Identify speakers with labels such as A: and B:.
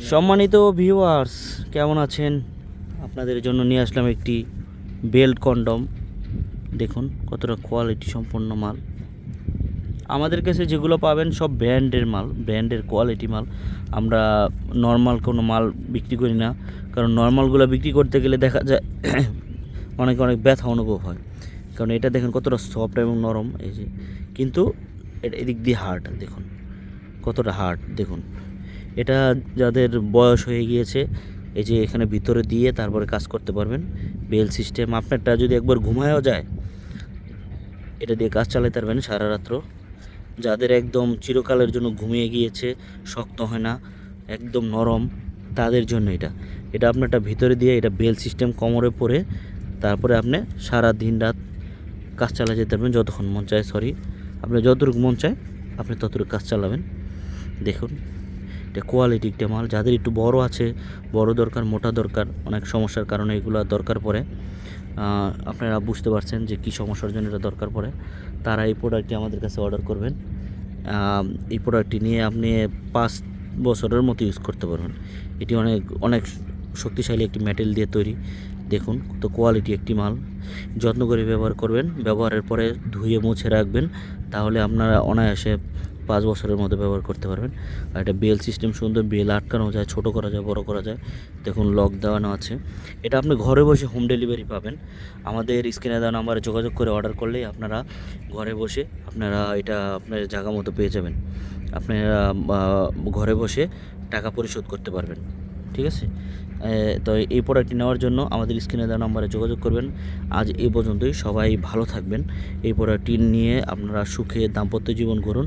A: সম্মানিত ভিউয়ার্স কেমন আছেন? আপনাদের জন্য নিয়ে আসলাম একটি বেল্ট কন্ডম। দেখুন, কতটা কোয়ালিটি সম্পন্ন মাল। আমাদের কাছে যেগুলো পাবেন সব ব্র্যান্ডের মাল ব্র্যান্ডের কোয়ালিটি মাল। আমরা নর্মাল কোনো মাল বিক্রি করি না, কারণ নর্মালগুলো বিক্রি করতে গেলে দেখা যায় অনেক অনেক ব্যথা অনুভব হয়। কারণ এটা দেখেন কতটা সফট এবং নরম, এই যে। কিন্তু এটা এদিক দিয়ে হার্ড দেখুন। কতটা হার্ড দেখুন। এটা যাদের বয়স হয়ে গিয়েছে, এই যে এখানে ভিতরে দিয়ে তারপরে কাজ করতে পারবেন। বেল সিস্টেম, আপনারটা যদি একবার ঘুমায়ও যায়, এটা দিয়ে কাজ চালাতে পারবেন সারা রাত্র যাদের একদম চিরকালের জন্য ঘুমিয়ে গিয়েছে, শক্ত হয় না, একদম নরম, তাদের জন্য এটা। এটা আপনারটা ভিতরে দিয়ে এটা বেল সিস্টেম কোমরে পরে তারপরে আপনি সারা দিন রাত কাজ চালিয়ে যেতে পারবেন, যতক্ষণ মন চায়, সরি। আপনি যতটুকু মন চায়, আপনি ততটুকু কাজ চালাবেন। দেখুন। এটা কোয়ালিটি একটা মাল, যাদের একটু বড় আছে, বড় দরকার, মোটা দরকার, অনেক সমস্যার কারণে এগুলো দরকার পড়ে। আপনারা বুঝতে পারছেন যে কী সমস্যার জন্য এটা দরকার পড়ে। তারা এই প্রোডাক্টটি আমাদের কাছে অর্ডার করবেন। এই প্রোডাক্টটি নিয়ে আপনি পাঁচ বছরের মতো ইউজ করতে পারবেন। এটি অনেক অনেক শক্তিশালী একটি মেটেল দিয়ে তৈরি। দেখুন তো কোয়ালিটি একটি মাল। যত্ন করে ব্যবহার করবেন। ব্যবহারের পরে ধুয়ে মুছে রাখবেন। তাহলে আপনারা অনায়াসে পাঁচ বছরের মতো ব্যবহার করতে পারবেন। আর এটা বেল সিস্টেম সুন্দর, বেল আটকানো যায়, ছোট করা যায়, বড় করা যায়। দেখুন, লক দেওয়ানো আছে। এটা আপনি ঘরে বসে হোম ডেলিভারি পাবেন। আমাদের স্ক্রিনে দেওয়া নাম্বারে যোগাযোগ করে অর্ডার করলেই আপনারা ঘরে বসে আপনারা এটা আপনার জায়গা মতো পেয়ে যাবেন। আপনারা ঘরে বসে টাকা পরিশোধ করতে পারবেন। ঠিক আছে? তো এই প্রোডাক্টটি নেওয়ার জন্য আমাদের স্ক্রিনে দেওয়া নাম্বারে যোগাযোগ করবেন। আজ এই পর্যন্তই। সবাই ভালো থাকবেন। এই প্রোডাক্টটি নিয়ে আপনারা সুখে দাম্পত্য জীবন করুন